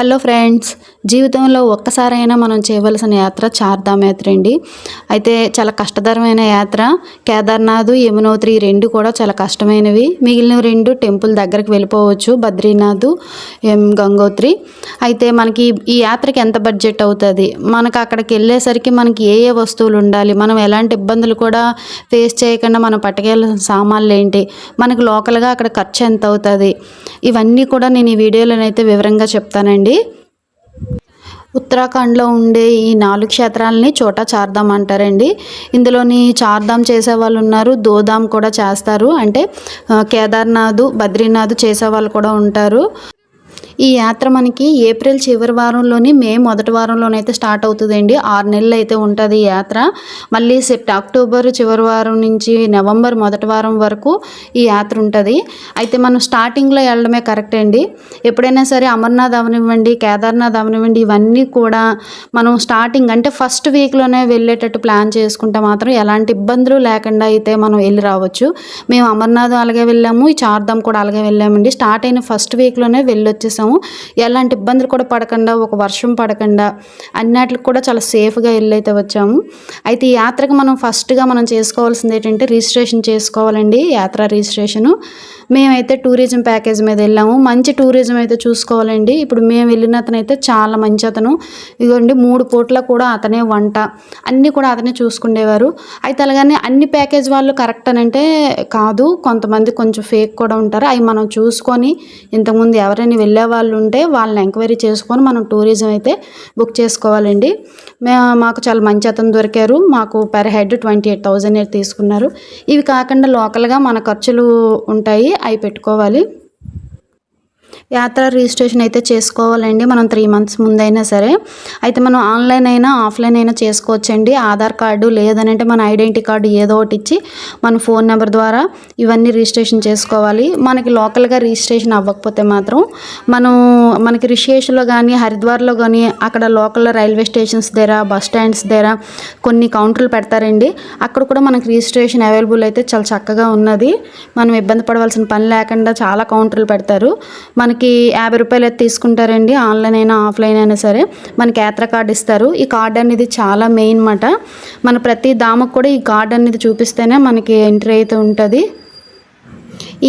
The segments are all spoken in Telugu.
హలో ఫ్రెండ్స్ జీవితంలో ఒక్కసారైనా మనం చేయవలసిన యాత్ర చార్ధామ్ యాత్ర అండి. అయితే చాలా కష్టతరమైన యాత్ర. కేదార్నాథ్ యమునోత్రి రెండు కూడా చాలా కష్టమైనవి. మిగిలిన రెండు టెంపుల్ దగ్గరికి వెళ్ళిపోవచ్చు. బద్రీనాథ్ ఎం గంగోత్రి. అయితే మనకి ఈ యాత్రకి ఎంత బడ్జెట్ అవుతుంది? మనకు అక్కడికి వెళ్ళేసరికి మనకి ఏ ఏ వస్తువులు ఉండాలి? మనం ఎలాంటి ఇబ్బందులు కూడా ఫేస్ చేయకుండా మనం పట్టుకెళ్ళిన సామాన్లు ఏంటి? మనకు లోకల్గా అక్కడ ఖర్చు ఎంత అవుతుంది? ఇవన్నీ కూడా నేను ఈ వీడియోలోనైతే వివరంగా చెప్తానండి. ఉత్తరాఖండ్లో ఉండే ఈ నాలుగు క్షేత్రాలని చోటా చార్ధామ్ అంటారండి. ఇందులోని చార్ధామ్ చేసే వాళ్ళు ఉన్నారు దోధాం కూడా చేస్తారు. అంటే కేదార్నాథ్ బద్రీనాథ్ చేసే వాళ్ళు కూడా ఉంటారు. ఈ యాత్ర మనకి ఏప్రిల్ చివరి వారంలోని మే మొదటి వారంలోనైతే స్టార్ట్ అవుతుందండి. ఆరు నెలలు అయితే ఉంటుంది ఈ యాత్ర. మళ్ళీ సెప్ట్ అక్టోబర్ చివరి వారం నుంచి నవంబర్ మొదటి వారం వరకు ఈ యాత్ర ఉంటుంది. అయితే మనం స్టార్టింగ్లో వెళ్ళడమే కరెక్ట్ అండి. ఎప్పుడైనా సరే అమర్నాథ్ అవనివ్వండి కేదార్నాథ్ అవనివ్వండి ఇవన్నీ కూడా మనం స్టార్టింగ్ అంటే ఫస్ట్ వీక్లోనే వెళ్ళేటట్టు ప్లాన్ చేసుకుంటే మాత్రం ఎలాంటి ఇబ్బందులు లేకుండా అయితే మనం వెళ్ళి రావచ్చు. మేము అమర్నాథ్ అలాగే వెళ్ళాము ఈ చార్ధామ్ కూడా అలాగే వెళ్ళామండి. స్టార్ట్ అయిన ఫస్ట్ వీక్లోనే వెళ్ళొచ్చేసాము ఎలాంటి ఇబ్బందులు కూడా పడకుండా ఒక వర్షం పడకుండా అన్నిటికి కూడా చాలా సేఫ్గా వెళ్ళైతే వచ్చాము. అయితే ఈ యాత్రకు మనం ఫస్ట్గా మనం చేసుకోవాల్సింది ఏంటంటే రిజిస్ట్రేషన్ చేసుకోవాలండి. యాత్ర రిజిస్ట్రేషను. మేమైతే టూరిజం ప్యాకేజ్ మీద వెళ్ళాము. మంచి టూరిజం అయితే చూసుకోవాలండి. ఇప్పుడు మేము వెళ్ళిన అతను అయితే చాలా మంచి అతను. ఇదిగోండి మూడు పూట్ల కూడా అతనే వంట. అన్నీ కూడా అతనే చూసుకునేవారు అయితే అలాగనే అన్ని ప్యాకేజ్ వాళ్ళు కరెక్ట్ అని అంటే కాదు. కొంతమంది కొంచెం ఫేక్ కూడా ఉంటారు. అవి మనం చూసుకొని ఇంతకుముందు ఎవరైనా వెళ్ళే వాళ్ళు ఉంటే వాళ్ళని ఎంక్వైరీ చేసుకొని మనం టూరిజం అయితే బుక్ చేసుకోవాలండి. మేము మాకు చాలా మంచి అతను దొరికారు. మాకు per head twenty eight thousand అయితే తీసుకున్నారు. ఇవి కాకుండా లోకల్గా మన ఖర్చులు ఉంటాయి. అవి పెట్టుకోవాలి. యాత్ర రిజిస్ట్రేషన్ అయితే చేసుకోవాలండి. మనం త్రీ మంత్స్ ముందైనా సరే. అయితే మనం ఆన్లైన్ అయినా ఆఫ్లైన్ అయినా చేసుకోవచ్చండి. ఆధార్ కార్డు లేదనంటే మన ఐడెంటిటీ కార్డు ఏదో ఒకటి ఇచ్చి మన ఫోన్ నెంబర్ ద్వారా ఇవన్నీ రిజిస్ట్రేషన్ చేసుకోవాలి. మనకి లోకల్గా రిజిస్ట్రేషన్ అవ్వకపోతే మాత్రం మనం మనకి రిషికేశ్లో కానీ హరిద్వార్లో కానీ అక్కడ లోకల్ రైల్వే స్టేషన్స్ దగ్గర బస్ స్టాండ్స్ దగ్గర కొన్ని కౌంటర్లు పెడతారండి. అక్కడ కూడా మనకి రిజిస్ట్రేషన్ అవైలబుల్ అయితే చాలా చక్కగా ఉన్నది. మనం ఇబ్బంది పడవలసిన పని లేకుండా చాలా కౌంటర్లు పెడతారు. మనకి యాభై రూపాయలు అయితే తీసుకుంటారండి. ఆన్లైన్ అయినా ఆఫ్లైన్ అయినా సరే మనకి యాత్ర కార్డు ఇస్తారు. ఈ కార్డు అనేది చాలా మెయిన్ మాట మన ప్రతి దామకు కూడా ఈ కార్డు అనేది చూపిస్తేనే మనకి ఎంట్రీ అయితే ఉంటుంది.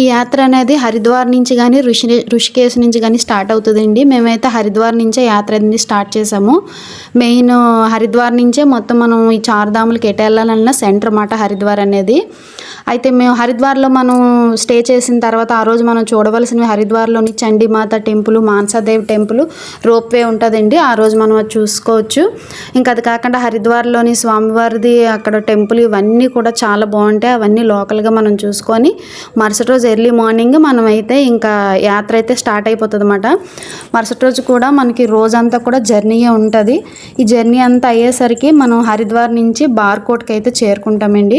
ఈ యాత్ర అనేది హరిద్వార్ నుంచి కానీ ఋషి ఋషికేశ్ నుంచి కానీ స్టార్ట్ అవుతుందండి. మేమైతే హరిద్వార్ నుంచే యాత్ర అనేది స్టార్ట్ చేసాము మెయిన్ హరిద్వార్ నుంచే మొత్తం మనం ఈ చార్ధాములకి ఎటు వెళ్ళాలన్నా సెంటర్ మాట హరిద్వార్ అనేది. అయితే మేము హరిద్వార్లో మనం స్టే చేసిన తర్వాత ఆ రోజు మనం చూడవలసినవి హరిద్వార్లోని Chandi Mata temple Mansadev temple ropeway ఉంటుందండి. ఆ రోజు మనం అది చూసుకోవచ్చు. ఇంకా అది కాకుండా హరిద్వార్లోని స్వామివారిది అక్కడ టెంపుల్ ఇవన్నీ కూడా చాలా బాగుంటాయి. అవన్నీ లోకల్గా మనం చూసుకొని మరుసటి రోజు ఎర్లీ మార్నింగ్ మనం అయితే ఇంకా యాత్ర అయితే స్టార్ట్ అయిపోతుంది అనమాట మరుసటి రోజు కూడా మనకి రోజంతా కూడా జర్నీయే ఉంటుంది. ఈ జర్నీ అంతా అయ్యేసరికి మనం హరిద్వార్ నుంచి బార్కోట్కి అయితే చేరుకుంటామండి.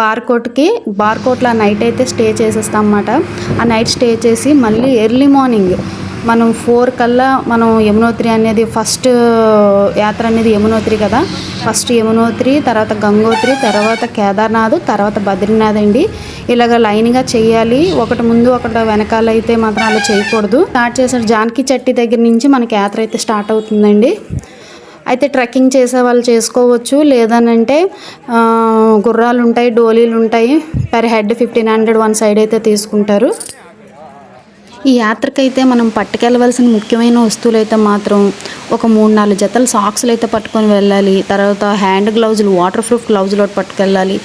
బార్కోట్కి బార్కోట్లో నైట్ అయితే స్టే చేసేస్తాం అన్నమాట ఆ నైట్ స్టే చేసి మళ్ళీ ఎర్లీ మార్నింగ్ మనం ఫోర్ కల్లా మనం యమునోత్రి అనేది ఫస్ట్ యాత్ర అనేది యమునోత్రి కదా. ఫస్ట్ యమునోత్రి తర్వాత గంగోత్రి తర్వాత కేదార్నాథ్ తర్వాత బద్రీనాథ్ అండి. ఇలాగ లైన్గా చేయాలి. ఒకటి ముందు ఒకటి వెనకాల అయితే మాత్రం అలా చేయకూడదు. స్టార్ట్ చేసిన జానకి చట్టి దగ్గర నుంచి మనకి యాత్ర అయితే స్టార్ట్ అవుతుందండి. అయితే ట్రెక్కింగ్ చేసే వాళ్ళు చేసుకోవచ్చు. లేదనంటే గుర్రాలు ఉంటాయి డోలీలు ఉంటాయి per head fifteen hundred one side అయితే తీసుకుంటారు. ఈ యాత్రకైతే మనం పట్టుకెళ్ళవలసిన ముఖ్యమైన వస్తువులు అయితే మాత్రం ఒక మూడు నాలుగు జతల సాక్స్లు అయితే పట్టుకొని వెళ్ళాలి. తర్వాత హ్యాండ్ గ్లౌజులు వాటర్ ప్రూఫ్ గ్లౌజులు ఒకటి పట్టుకెళ్ళాలి.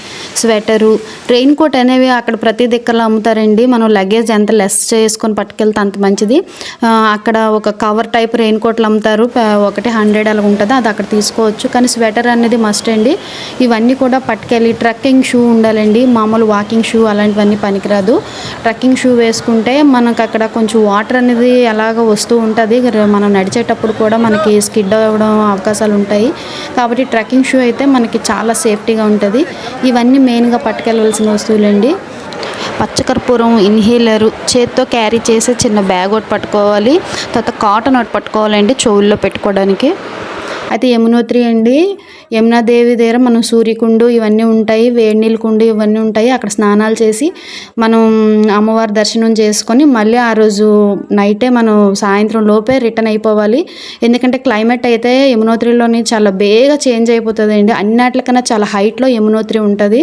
స్వెటరు రెయిన్ కోట్ అనేవి అక్కడ ప్రతి దిక్కలో అమ్ముతారండి. మనం లగేజ్ ఎంత లెస్ చేసుకొని పట్టుకెళ్తే అంత మంచిది. అక్కడ ఒక కవర్ టైప్ రెయిన్ కోట్లు అమ్ముతారు. ఒకటి హండ్రెడ్ అలా ఉంటుంది. అది అక్కడ తీసుకోవచ్చు. కానీ స్వెటర్ అనేది మస్ట్ అండి. ఇవన్నీ కూడా పట్టుకెళ్ళి ట్రెక్కింగ్ షూ ఉండాలండి. మామూలు వాకింగ్ షూ అలాంటివన్నీ పనికిరాదు. ట్రెక్కింగ్ షూ వేసుకుంటే మనకు అక్కడ కొంచెం వాటర్ అనేది అలాగ వస్తూ ఉంటుంది. మనం నడిచేటప్పుడు కూడా మనకి స్కిడ్ అవ్వడం అవకాశాలు ఉంటాయి. కాబట్టి ట్రెక్కింగ్ షూ అయితే మనకి చాలా సేఫ్టీగా ఉంటుంది. ఇవన్నీ మెయిన్గా పట్టుకెళ్ళవలసిన వస్తువులండి. పచ్చకర్పూరం ఇన్హేలర్ చేత్తో క్యారీ చేసే చిన్న బ్యాగ్ ఒకటి పట్టుకోవాలి. తర్వాత కాటన్ ఒకటి పట్టుకోవాలండి చెవుల్లో పెట్టుకోవడానికి. అయితే యమునోత్రి అండి యమునాదేవి దగ్గర మనం సూర్యకుండు ఇవన్నీ ఉంటాయి వేడి నీళ్ళ కుండు ఇవన్నీ ఉంటాయి. అక్కడ స్నానాలు చేసి మనం అమ్మవారి దర్శనం చేసుకొని మళ్ళీ ఆ రోజు నైటే మనం సాయంత్రం లోపే రిటర్న్ అయిపోవాలి. ఎందుకంటే క్లైమేట్ అయితే యమునోత్రిలోని చాలా బేగా చేంజ్ అయిపోతుంది అండి అన్నిటికన్నా చాలా హైట్లో యమునోత్రి ఉంటుంది.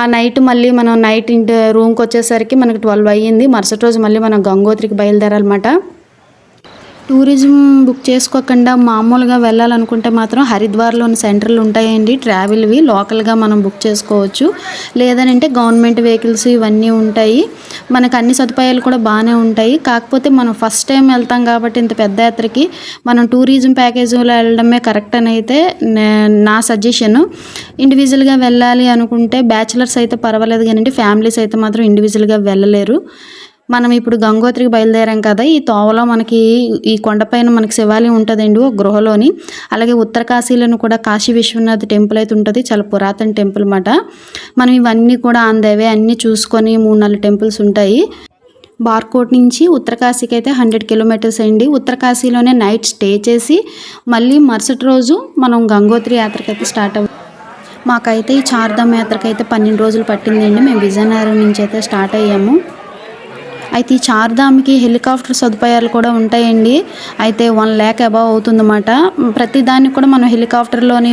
ఆ నైట్ మళ్ళీ మనం నైట్ ఇంటి రూమ్కి వచ్చేసరికి మనకు ట్వెల్వ్ అయ్యింది. మరుసటి రోజు మళ్ళీ మనం గంగోత్రికి బయలుదేరాలన్నమాట. టూరిజం బుక్ చేసుకోకుండా మామూలుగా వెళ్ళాలనుకుంటే మాత్రం హరిద్వార్లోని సెంటర్లు ఉంటాయండి. ట్రావెల్వి లోకల్గా మనం బుక్ చేసుకోవచ్చు. లేదనంటే గవర్నమెంట్ వెహికల్స్ ఇవన్నీ ఉంటాయి. మనకు అన్ని సదుపాయాలు కూడా బాగానే ఉంటాయి. కాకపోతే మనం ఫస్ట్ టైం వెళ్తాం కాబట్టి ఇంత పెద్ద యాత్రకి మనం టూరిజం ప్యాకేజీలో వెళ్ళడమే కరెక్ట్ అని అయితే నా సజెషన్. ఇండివిజువల్గా వెళ్ళాలి అనుకుంటే బ్యాచిలర్స్ అయితే పర్వాలేదు కానీ ఫ్యామిలీస్ అయితే మాత్రం ఇండివిజువల్గా వెళ్ళలేరు. మనం ఇప్పుడు గంగోత్రికి బయలుదేరాం కదా ఈ తోవలో మనకి ఈ కొండపైన మనకి శివాలయం ఉంటుందండి ఒక గృహలోని. అలాగే ఉత్తర కాశీలోని కూడా కాశీ విశ్వనాథ్ టెంపుల్ అయితే ఉంటుంది చాలా పురాతన టెంపుల్ అన్నమాట. మనం ఇవన్నీ కూడా ఆన్ ద వే అన్నీ చూసుకొని మూడు నాలుగు టెంపుల్స్ ఉంటాయి. బార్కోట్ నుంచి ఉత్తరకాశీకి అయితే హండ్రెడ్ కిలోమీటర్స్ అండి. ఉత్తరకాశీలోనే నైట్ స్టే చేసి మళ్ళీ మరుసటి రోజు మనం గంగోత్రి యాత్రకి అయితే స్టార్ట్ అవ్వ మాకైతే ఈ చార్ధామ్ యాత్రకి అయితే పన్నెండు రోజులు పట్టిందండి. మేము విజయనగరం నుంచి అయితే స్టార్ట్ అయ్యాము. అయితే ఈ చార్ధామ్కి హెలికాప్టర్ సదుపాయాలు కూడా ఉంటాయండి. అయితే వన్ ల్యాక్ అబవ్ అవుతుందన్నమాట. ప్రతి దానికి కూడా మనం హెలికాప్టర్లోని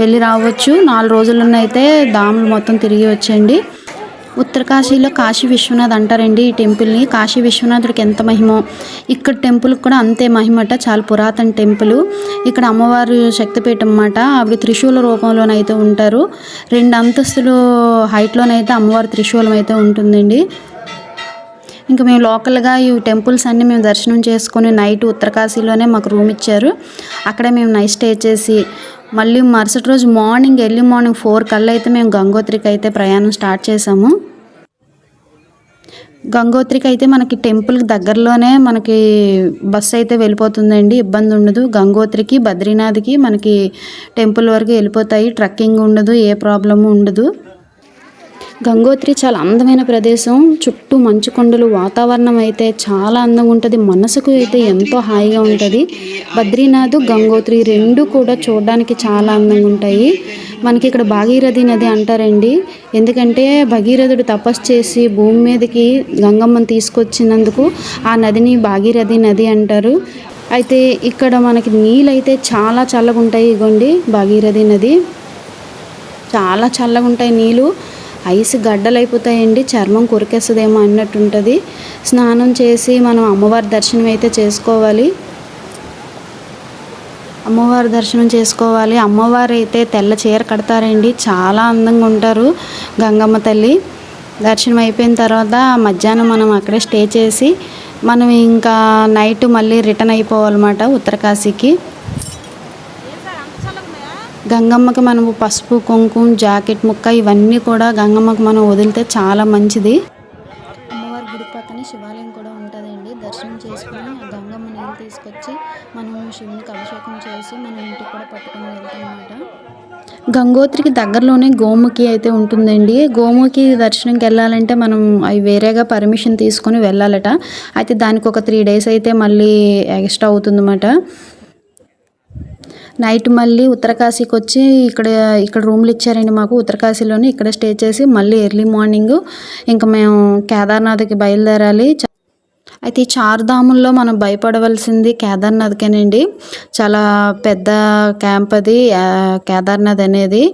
వెళ్ళి రావచ్చు. నాలుగు రోజులనైతే దాములు మొత్తం తిరిగి వచ్చండి ఉత్తరకాశీలో కాశీ విశ్వనాథ్ అంటారండి ఈ టెంపుల్ని. కాశీ విశ్వనాథుడికి ఎంత మహిమో. ఇక్కడ టెంపుల్కి కూడా అంతే మహిమట. చాలా పురాతన టెంపుల్. ఇక్కడ అమ్మవారు శక్తిపీఠం అన్నమాట. ఆవిడ త్రిశూల రూపంలోనైతే ఉంటారు. రెండు అంతస్తులు హైట్లోనైతే అమ్మవారి త్రిశూలం అయితే ఉంటుందండి. ఇంకా మేము లోకల్గా ఈ టెంపుల్స్ అన్నీ మేము దర్శనం చేసుకొని నైట్ ఉత్తరకాశీలోనే మాకు రూమ్ ఇచ్చారు. అక్కడే మేము నైట్ స్టే చేసి మళ్ళీ మరుసటి రోజు మార్నింగ్ ఎర్లీ మార్నింగ్ ఫోర్ కల్లా అయితే మేము గంగోత్రికి అయితే ప్రయాణం స్టార్ట్ చేసాము. గంగోత్రికి అయితే మనకి టెంపుల్కి దగ్గరలోనే మనకి బస్సు అయితే వెళ్ళిపోతుందండి ఇబ్బంది ఉండదు. గంగోత్రికి బద్రీనాథ్కి మనకి టెంపుల్ వరకు వెళ్ళిపోతాయి. ట్రక్కింగ్ ఉండదు ఏ ప్రాబ్లము ఉండదు. గంగోత్రి చాలా అందమైన ప్రదేశం. చుట్టూ మంచు కొండలు వాతావరణం అయితే చాలా అందంగా ఉంటుంది. మనసుకు అయితే ఎంతో హాయిగా ఉంటుంది. బద్రీనాథ్ గంగోత్రి రెండు కూడా చూడడానికి చాలా అందంగా ఉంటాయి. మనకి ఇక్కడ భాగీరథి నది అంటారండి. ఎందుకంటే భగీరథుడు తపస్సు చేసి భూమి మీదకి గంగమ్మని తీసుకొచ్చినందుకు ఆ నదిని భాగీరథి నది అంటారు. అయితే ఇక్కడ మనకి నీళ్ళు అయితే చాలా చల్లగా ఉంటాయి ఇగోండి భాగీరథి నది. చాలా చల్లగా ఉంటాయి నీళ్ళు. ఐస్ గడ్డలు అయిపోతాయండి చర్మం కొరికేస్తుందేమో అన్నట్టు ఉంటుంది స్నానం చేసి మనం అమ్మవారి దర్శనం అయితే చేసుకోవాలి. అమ్మవారి దర్శనం చేసుకోవాలి. అమ్మవారు అయితే తెల్ల చీర కడతారండి చాలా అందంగా ఉంటారు గంగమ్మ తల్లి. దర్శనం అయిపోయిన తర్వాత మధ్యాహ్నం మనం అక్కడే స్టే చేసి మనం ఇంకా నైట్ మళ్ళీ రిటర్న్ అయిపోవాలన్నమాట ఉత్తరకాశీకి. గంగమ్మకి మనము పసుపు కుంకుమ జాకెట్ ముక్క ఇవన్నీ కూడా గంగమ్మకి మనం వదిలితే చాలా మంచిది. అమ్మవారి గుడి పక్కనే శివాలయం కూడా ఉంటుందండి. దర్శనం చేసుకుని ఆ గంగమ్మ నీళ్ళు తీసుకొచ్చి మనం శివునికి అభిషేకం చేసి మన ఇంటికి కూడా పట్టుకొని వెళ్తాం అన్నమాట గంగోత్రికి దగ్గరలోనే గోముఖి అయితే ఉంటుందండి. గోముఖి దర్శనంకి వెళ్ళాలంటే మనం అవి వేరేగా పర్మిషన్ తీసుకొని వెళ్ళాలట. అయితే దానికి ఒక త్రీ డేస్ అయితే మళ్ళీ ఎక్స్ట్రా అవుతుందన్నమాట. నైట్ మళ్ళీ ఉత్తరకాశీకి వచ్చి ఇక్కడ ఇక్కడ రూమ్లు ఇచ్చారండి మాకు. ఉత్తరకాశీలోనే ఇక్కడ స్టే చేసి మళ్ళీ ఎర్లీ మార్నింగ్ ఇంకా మేము కేదార్నాథ్కి బయలుదేరాలి. అయితే ఈ చార్ధాముల్లో మనం భయపడవలసింది కేదార్నాథ్కేనండి. చాలా పెద్ద క్యాంప్ అది కేదార్నాథ్ అనేది.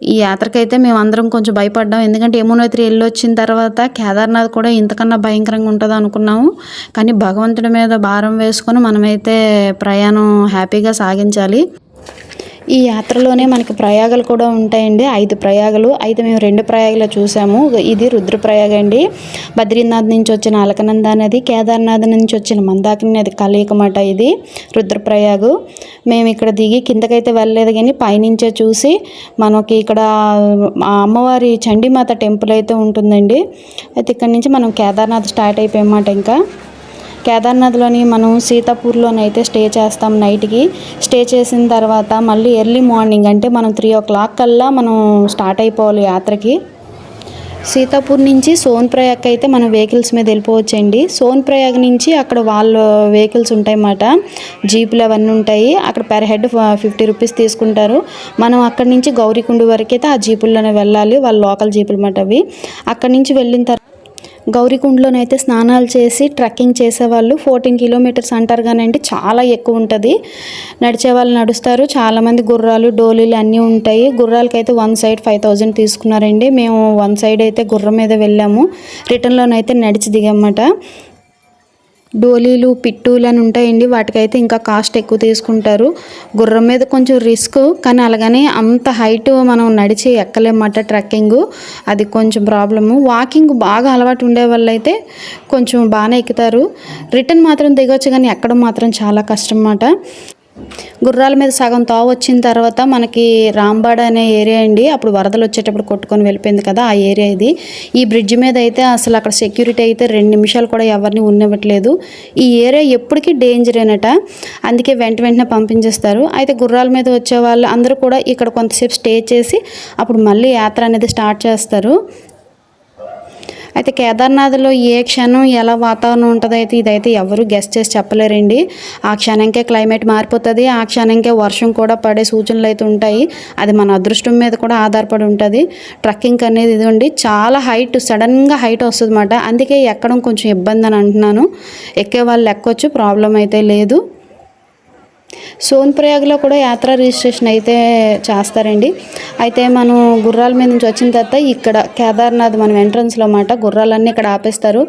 ఈ యాత్రకైతే మేము అందరం కొంచెం భయపడ్డాం. ఎందుకంటే యమునోత్రి వెళ్ళి వచ్చిన తర్వాత కేదార్నాథ్ కూడా ఇంతకన్నా భయంకరంగా ఉంటుంది అనుకున్నాము. కానీ భగవంతుడి మీద భారం వేసుకొని మనమైతే ప్రయాణం హ్యాపీగా సాగించాలి. ఈ యాత్రలోనే మనకి ప్రయాగాలు కూడా ఉంటాయండి. ఐదు ప్రయాగలు. అయితే మేము రెండు ప్రయాగలు చూసాము. ఇది రుద్రప్రయాగ అండి. బద్రీనాథ్ నుంచి వచ్చిన అలకనంద అనేది కేదార్నాథ్ నుంచి వచ్చిన మందాకిని నది కలయికమాట ఇది రుద్రప్రయాగు. మేము ఇక్కడ దిగి కిందకైతే వెళ్ళలేదు కానీ పైనుంచే చూసి మనకి ఇక్కడ అమ్మవారి చండీమాత టెంపుల్ అయితే ఉంటుందండి. అయితే ఇక్కడ నుంచి మనం కేదార్నాథ్ స్టార్ట్ అయిపోయామాట ఇంకా. కేదార్నాథ్లోని మనం సీతాపూర్లోనైతే స్టే చేస్తాం నైట్కి. స్టే చేసిన తర్వాత మళ్ళీ ఎర్లీ మార్నింగ్ అంటే మనం త్రీ ఓ క్లాక్ కల్లా మనం స్టార్ట్ అయిపోవాలి యాత్రకి. సీతాపూర్ నుంచి సోన్ ప్రయాగ్ అయితే మనం వెహికల్స్ మీద వెళ్ళిపోవచ్చండి. సోన్ ప్రయాగ్ నుంచి అక్కడ వాళ్ళ వెహికల్స్ ఉంటాయి అన్నమాట జీపులు అవన్నీ ఉంటాయి. అక్కడ పెర్ హెడ్ ఫిఫ్టీ రూపీస్ తీసుకుంటారు. మనం అక్కడి నుంచి గౌరీకుండ వరకు అయితే ఆ జీపుల్లోనే వెళ్ళాలి. వాళ్ళ లోకల్ జీపులు అన్నమాట అవి. అక్కడి నుంచి వెళ్ళిన తర్వాత గౌరీకుండలోనైతే స్నానాలు చేసి ట్రెక్కింగ్ చేసేవాళ్ళు. ఫోర్టీన్ కిలోమీటర్స్ అంటారు కానండి చాలా ఎక్కువ ఉంటుంది. నడిచే వాళ్ళు నడుస్తారు. చాలామంది గుర్రాలు డోలీలు అన్నీ ఉంటాయి. గుర్రాలకైతే వన్ సైడ్ ఫైవ్ థౌజండ్ తీసుకున్నారండి. మేము వన్ సైడ్ అయితే గుర్రం మీద వెళ్ళాము. రిటర్న్లోనైతే నడిచి దిగమ్మట డోలీలు పిట్టూలు అని ఉంటాయండి. వాటికైతే ఇంకా కాస్ట్ ఎక్కువ తీసుకుంటారు. గుర్రం మీద కొంచెం రిస్క్ కానీ అలాగనే అంత హైట్ మనం నడిచి ఎక్కలేమట ట్రెక్కింగ్. అది కొంచెం ప్రాబ్లము. వాకింగ్ బాగా అలవాటు ఉండే వాళ్ళు అయితే కొంచెం బాగానే ఎక్కుతారు. రిటర్న్ మాత్రం దిగొచ్చు కానీ ఎక్కడం మాత్రం చాలా కష్టం అన్నమాట. గుర్రాల మీద సగం తావు వచ్చిన తర్వాత మనకి రాంబాడ అనే ఏరియా అండి. అప్పుడు వరదలు వచ్చేటప్పుడు కొట్టుకొని వెళ్ళిపోయింది కదా ఆ ఏరియా ఇది. ఈ బ్రిడ్జ్ మీద అయితే అసలు అక్కడ సెక్యూరిటీ అయితే రెండు నిమిషాలు కూడా ఎవరిని ఉన్నవ్వట్లేదు ఈ ఏరియా ఎప్పటికీ డేంజర్ అనట అందుకే వెంట వెంటనే పంపించేస్తారు. అయితే గుర్రాల మీద వచ్చే వాళ్ళు అందరూ కూడా ఇక్కడ కొంతసేపు స్టే చేసి అప్పుడు మళ్ళీ యాత్ర అనేది స్టార్ట్ చేస్తారు. అయితే కేదార్నాథ్లో ఏ క్షణం ఎలా వాతావరణం ఉంటుందో అయితే ఇదైతే ఎవరు గెస్ట్ చేసి చెప్పలేరండి. ఆ క్షణంకే క్లైమేట్ మారిపోతుంది ఆ క్షణంకే వర్షం కూడా పడే సూచనలు అయితే ఉంటాయి. అది మన అదృష్టం మీద కూడా ఆధారపడి ఉంటుంది. ట్రక్కింగ్ అనేది ఇది ఉండి చాలా హైట్ సడన్గా హైట్ వస్తుంది అన్నమాట అందుకే ఎక్కడం కొంచెం ఇబ్బంది అని అంటున్నాను. ఎక్కే వాళ్ళు ఎక్కొచ్చు ప్రాబ్లం అయితే లేదు. సోన్ప్రయాగ్లో కూడా యాత్ర రిజిస్ట్రేషన్ అయితే చేస్తారండి. అయితే మనం గుర్రాల మీద నుంచి వచ్చిన తర్వాత ఇక్కడ కేదార్నాథ్ మనం ఎంట్రన్స్లో మాట గుర్రాలన్నీ ఇక్కడ ఆపేస్తారు.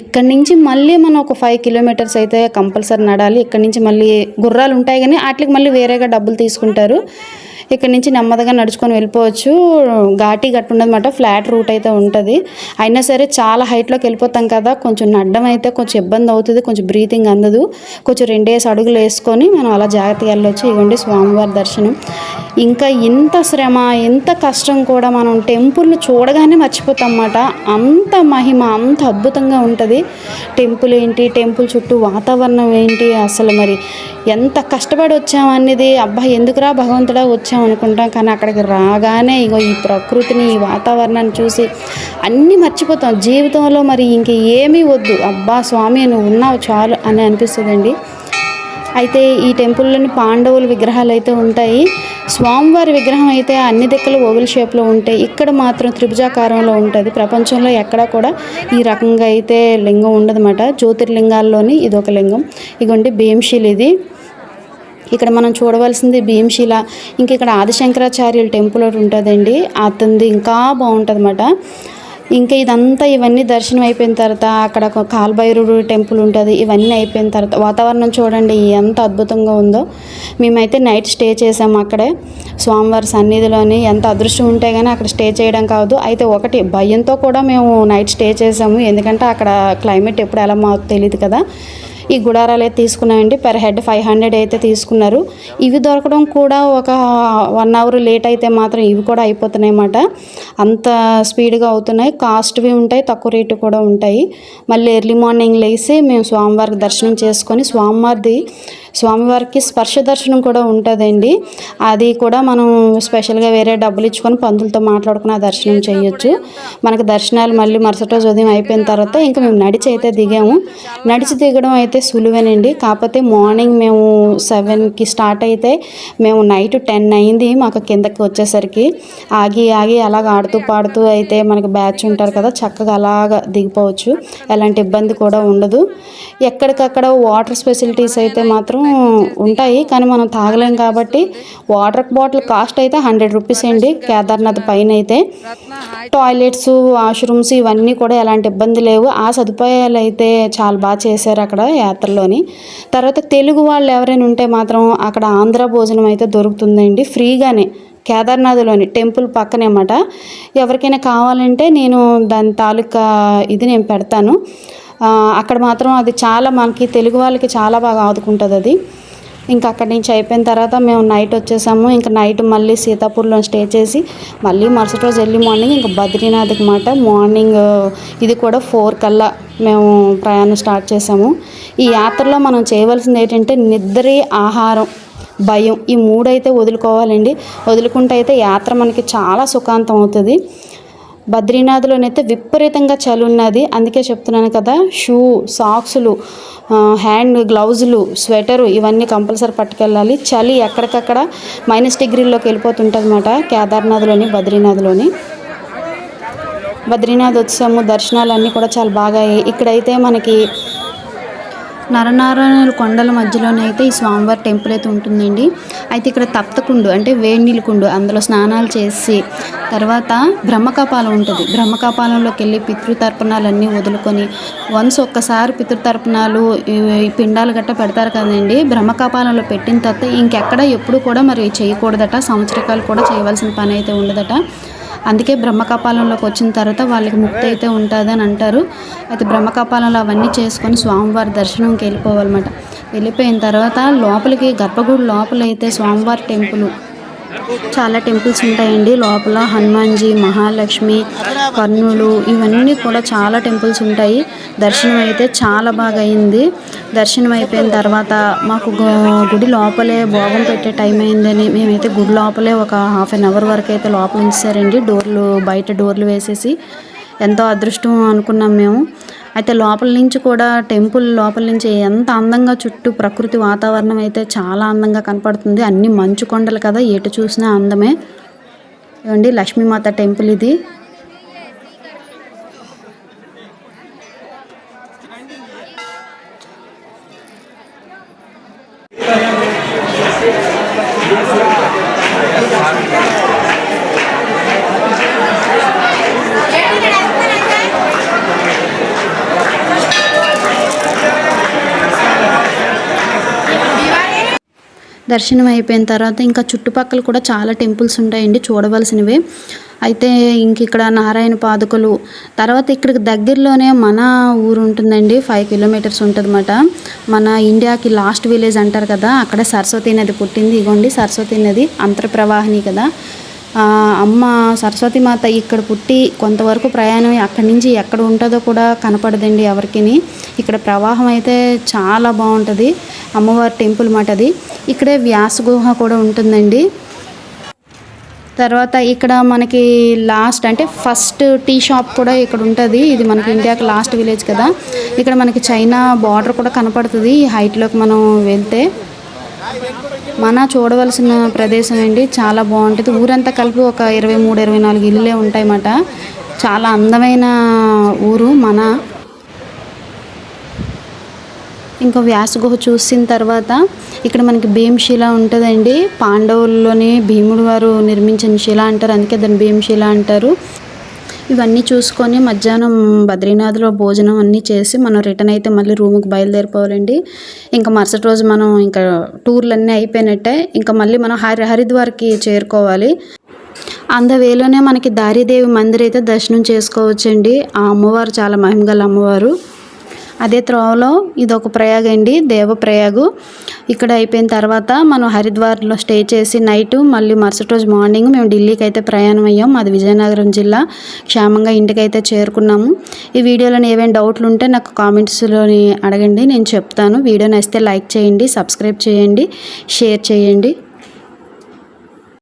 ఇక్కడ నుంచి మళ్ళీ మనం ఒక ఫైవ్ కిలోమీటర్స్ అయితే కంపల్సరీ నడాలి. ఇక్కడ నుంచి మళ్ళీ గుర్రాలు ఉంటాయి కానీ వాటికి మళ్ళీ వేరేగా డబ్బులు తీసుకుంటారు. ఇక్కడ నుంచి నెమ్మదిగా నడుచుకొని వెళ్ళిపోవచ్చు. ఘాటి గట్టు ఉండదన్నమాట ఫ్లాట్ రూట్ అయితే ఉంటుంది. అయినా సరే చాలా హైట్లోకి వెళ్ళిపోతాం కదా. కొంచెం నడ్డం అయితే కొంచెం ఇబ్బంది అవుతుంది. కొంచెం బ్రీతింగ్ అందదు. కొంచెం రెండేసి అడుగులు వేసుకొని మనం అలా జాగ్రత్తగా వెళ్ళొచ్చు. ఇవ్వండి స్వామివారి దర్శనం. ఇంకా ఇంత శ్రమ ఎంత కష్టం కూడా మనం టెంపుల్ని చూడగానే మర్చిపోతాం అన్నమాట అంత మహిమ అంత అద్భుతంగా ఉంటుంది. టెంపుల్ ఏంటి? టెంపుల్ చుట్టూ వాతావరణం ఏంటి? అసలు మరి ఎంత కష్టపడి వచ్చామనేది? అబ్బా ఎందుకురా భగవంతుడా వచ్చాం అనుకుంటాం. కానీ అక్కడికి రాగానే ఇగో ఈ ప్రకృతిని ఈ వాతావరణాన్ని చూసి అన్నీ మర్చిపోతాం. జీవితంలో మరి ఇంక ఏమీ వద్దు. అబ్బా స్వామి నువ్వు ఉన్నావు చాలు అని అనిపిస్తుందండి. అయితే ఈ టెంపుల్లోని పాండవుల విగ్రహాలు అయితే ఉంటాయి. స్వామివారి విగ్రహం అయితే అన్ని దిక్కులు ఓవెల్ షేప్లో ఉంటాయి ఇక్కడ మాత్రం త్రిభుజాకారంలో ఉంటుంది. ప్రపంచంలో ఎక్కడా కూడా ఈ రకంగా అయితే లింగం ఉండదన్నమాట. జ్యోతిర్లింగాల్లోని ఇది ఒక లింగం. ఇగోండి భీమశిల్ ఇది ఇక్కడ మనం చూడవలసింది భీమశిల. ఇంకా ఇక్కడ ఆదిశంకరాచార్యుల టెంపుల్ ఒకటి ఉంటుందండి. అతనిది ఇంకా బాగుంటుంది ఇంకా ఇదంతా ఇవన్నీ దర్శనం అయిపోయిన తర్వాత అక్కడ కాల్భైరుడు టెంపుల్ ఉంటుంది. ఇవన్నీ అయిపోయిన తర్వాత వాతావరణం చూడండి ఎంత అద్భుతంగా ఉందో. మేమైతే నైట్ స్టే చేసాము అక్కడే. స్వామివారి సన్నిధిలోని ఎంత అదృష్టం ఉంటే కానీ అక్కడ స్టే చేయడం కాదు. అయితే ఒకటి భయంతో కూడా మేము నైట్ స్టే చేసాము. ఎందుకంటే అక్కడ క్లైమేట్ ఎప్పుడు ఎలా మాకు తెలియదు కదా. ఈ గుడారాలు అయితే తీసుకున్నామండి పెర్ హెడ్ ఫైవ్ హండ్రెడ్ అయితే తీసుకున్నారు. ఇవి దొరకడం కూడా ఒక వన్ అవర్ లేట్ అయితే మాత్రం ఇవి కూడా అయిపోతున్నాయి అన్నమాట. అంత స్పీడ్గా అవుతున్నాయి. కాస్ట్వి ఉంటాయి తక్కువ రేటు కూడా ఉంటాయి. మళ్ళీ ఎర్లీ మార్నింగ్ లేసి మేము స్వామివారికి దర్శనం చేసుకొని స్వామివారిది స్వామివారికి స్పర్శ దర్శనం కూడా ఉంటుందండి. అది కూడా మనం స్పెషల్గా వేరే డబ్బులు ఇచ్చుకొని పంతులతో మాట్లాడుకుని ఆ దర్శనం చేయొచ్చు. మనకు దర్శనాలు మళ్ళీ మరుసటి రోజు ఉదయం అయిపోయిన తర్వాత ఇంకా మేము నడిచి అయితే దిగాము. నడిచి దిగడం అయితే అయితే సులువేనండి. కాకపోతే మార్నింగ్ మేము సెవెన్కి స్టార్ట్ అయితే మేము నైట్ టెన్ అయింది మాకు కిందకి వచ్చేసరికి. ఆగి ఆగి అలాగ ఆడుతూ పాడుతూ అయితే మనకి బ్యాచ్ ఉంటారు కదా చక్కగా అలాగ దిగిపోవచ్చు. ఎలాంటి ఇబ్బంది కూడా ఉండదు. ఎక్కడికక్కడ వాటర్ ఫెసిలిటీస్ అయితే మాత్రం ఉంటాయి. కానీ మనం తాగలేం కాబట్టి వాటర్ బాటిల్ కాస్ట్ అయితే హండ్రెడ్ రూపీస్ అండి కేదార్నాథ్ పైన అయితే. టాయిలెట్స్ వాష్రూమ్స్ ఇవన్నీ కూడా ఎలాంటి ఇబ్బంది లేవు. ఆ సదుపాయాలు అయితే చాలా బాగా చేశారు అక్కడ. యాత్రలోని. తర్వాత తెలుగు వాళ్ళు ఎవరైనా ఉంటే మాత్రం అక్కడ ఆంధ్ర భోజనం అయితే దొరుకుతుందండి. ఫ్రీగానే. కేదార్నాథ్లోని టెంపుల్ పక్కనే అన్నమాట ఎవరికైనా కావాలంటే నేను దాని తాలూకా ఇది నేను పెడతాను. అక్కడ మాత్రం అది చాలా మనకి తెలుగు వాళ్ళకి చాలా బాగా ఆదుకుంటుంది అది ఇంకా అక్కడి నుంచి అయిపోయిన తర్వాత మేము నైట్ వచ్చేసాము. ఇంకా నైట్ మళ్ళీ సీతాపూర్లో స్టే చేసి మళ్ళీ మరుసటి రోజు ఎర్లీ మార్నింగ్ ఇంకా బద్రీనాథ్కి మాట. మార్నింగ్ ఇది కూడా ఫోర్ కల్లా మేము ప్రయాణం స్టార్ట్ చేసాము. ఈ యాత్రలో మనం చేయవలసింది ఏంటంటే నిద్ర ఆహారం భయం ఈ మూడైతే వదులుకోవాలండి. వదులుకుంటే అయితే యాత్ర మనకి చాలా సుఖాంతం అవుతుంది. బద్రీనాథ్లోనైతే విపరీతంగా చలి ఉన్నది అందుకే చెప్తున్నాను కదా షూ సాక్సులు హ్యాండ్ గ్లౌజులు స్వెటరు ఇవన్నీ కంపల్సరీ పట్టుకెళ్ళాలి. చలి ఎక్కడికక్కడ మైనస్ డిగ్రీల్లోకి వెళ్ళిపోతుంటుంది అనమాట కేదార్నాథ్లోని బద్రీనాథ్లోని. బద్రీనాథ్ వచ్చాము దర్శనాలు అన్నీ కూడా చాలా బాగా అయ్యాయి. ఇక్కడైతే మనకి నరనారాయణుల కొండల మధ్యలోనైతే ఈ స్వామివారి టెంపుల్ అయితే ఉంటుందండి. అయితే ఇక్కడ తప్తకుండు అంటే వేడి కుండు అందులో స్నానాలు చేసి తర్వాత బ్రహ్మకపాలం ఉంటుంది. బ్రహ్మకపాలంలోకి వెళ్ళి పితృతర్పణాలన్నీ వదులుకొని వన్స్ ఒక్కసారి పితృతర్పణాలు ఈ పిండాలు గట్ట పెడతారు కదండి. బ్రహ్మకపాలంలో పెట్టిన తర్వాత ఇంకెక్కడ ఎప్పుడు కూడా మరి చేయకూడదట. సంవత్సరకాలు కూడా చేయవలసిన పని అయితే ఉండదట. అందుకే బ్రహ్మకపాలంలోకి వచ్చిన తర్వాత వాళ్ళకి ముక్తి అయితే ఉంటుంది అని అంటారు. అయితే బ్రహ్మకపాలంలో అవన్నీ చేసుకొని స్వామివారి దర్శనంకి వెళ్ళిపోవాలన్నమాట. వెళ్ళిపోయిన తర్వాత లోపలికి గర్భగుడి లోపల అయితే స్వామివారి టెంపుల్. చాలా టెంపుల్స్ ఉంటాయండి. లోపల హనుమాన్జీ మహాలక్ష్మి కర్ణులు ఇవన్నీ కూడా చాలా టెంపుల్స్ ఉంటాయి. దర్శనం అయితే చాలా బాగా అయింది. దర్శనం అయిపోయిన తర్వాత మాకు గుడి లోపలే భోగం పెట్టే టైం అయిందని మేమైతే గుడి లోపలే ఒక హాఫ్ అన్ అవర్ వరకు అయితే లోపల ఉంచారండి డోర్లు బయట డోర్లు వేసేసి ఎంతో అదృష్టం అనుకున్నాం మేము. అయితే లోపల నుంచి కూడా టెంపుల్ లోపల నుంచి ఎంత అందంగా చుట్టూ ప్రకృతి వాతావరణం అయితే చాలా అందంగా కనపడుతుంది. అన్ని మంచు కొండలు కదా ఎటు చూసినా అందమే. ఇవ్వండి లక్ష్మీమాత టెంపుల్ ఇది. దర్శనం అయిపోయిన తర్వాత ఇంకా చుట్టుపక్కల కూడా చాలా టెంపుల్స్ ఉంటాయండి చూడవలసినవి. అయితే ఇంక ఇక్కడ నారాయణ పాదుకలు తర్వాత ఇక్కడికి దగ్గరలోనే మన ఊరు ఉంటుందండి ఫైవ్ కిలోమీటర్స్ ఉంటుందన్నమాట. మన ఇండియాకి లాస్ట్ విలేజ్ అంటారు కదా అక్కడ సరస్వతి నది పుట్టింది. ఇగోండి సరస్వతి నది అంతర్ప్రవాహిని కదా. అమ్మ సరస్వతి మాత ఇక్కడ పుట్టి కొంతవరకు ప్రయాణం అక్కడి నుంచి ఎక్కడ ఉంటుందో కూడా కనపడదండి ఎవరికిని. ఇక్కడ ప్రవాహం అయితే చాలా బాగుంటుంది. అమ్మవారి టెంపుల్ మాట అది. ఇక్కడే వ్యాస గుహ కూడా ఉంటుందండి. తర్వాత ఇక్కడ మనకి లాస్ట్ అంటే ఫస్ట్ టీ షాప్ కూడా ఇక్కడ ఉంటుంది. ఇది మనకి ఇండియాకి లాస్ట్ విలేజ్ కదా. ఇక్కడ మనకి చైనా బార్డర్ కూడా కనపడుతుంది. ఈ హైట్లోకి మనం వెళ్తే. మన చూడవలసిన ప్రదేశం అండి. చాలా బాగుంటుంది. ఊరంతా కలిపి ఒక ఇరవై మూడు ఇరవై నాలుగు ఇల్లులే ఉంటాయన్నమాట. చాలా అందమైన ఊరు మన. ఇంకా వ్యాసగుహ చూసిన తర్వాత ఇక్కడ మనకి భీమశిల ఉంటుందండి. పాండవుల్లోని భీముడు వారు నిర్మించిన శిల అంటారు. అందుకే దాన్ని భీమశిల అంటారు. ఇవన్నీ చూసుకొని మధ్యాహ్నం బద్రీనాథ్లో భోజనం అన్నీ చేసి మనం రిటర్న్ అయితే మళ్ళీ రూమ్కి బయలుదేరిపోవాలండి. ఇంకా మరుసటి రోజు మనం ఇంకా టూర్లు అన్నీ అయిపోయినట్టే ఇంకా మళ్ళీ మనం హరి హరిద్వార్కి చేరుకోవాలి. అందవేలోనే మనకి దారిదేవి మందిర్ అయితే దర్శనం చేసుకోవచ్చండి. ఆ అమ్మవారు చాలా మహిమగల అమ్మవారు. అదే త్రోవలో ఇది ఒక ప్రయాగ అండి దేవప్రయాగు. ఇక్కడ అయిపోయిన తర్వాత మనం హరిద్వార్లో స్టే చేసి నైట్ మళ్ళీ మరుసటి రోజు మార్నింగ్ మేము ఢిల్లీకి అయితే ప్రయాణం అయ్యాం. మాది విజయనగరం జిల్లా. క్షేమంగా ఇంటికైతే చేరుకున్నాము. ఈ వీడియోలో ఏవైనా డౌట్లు ఉంటే నాకు కామెంట్స్లోని అడగండి నేను చెప్తాను. వీడియో నచ్చితే లైక్ చేయండి సబ్స్క్రైబ్ చేయండి షేర్ చేయండి.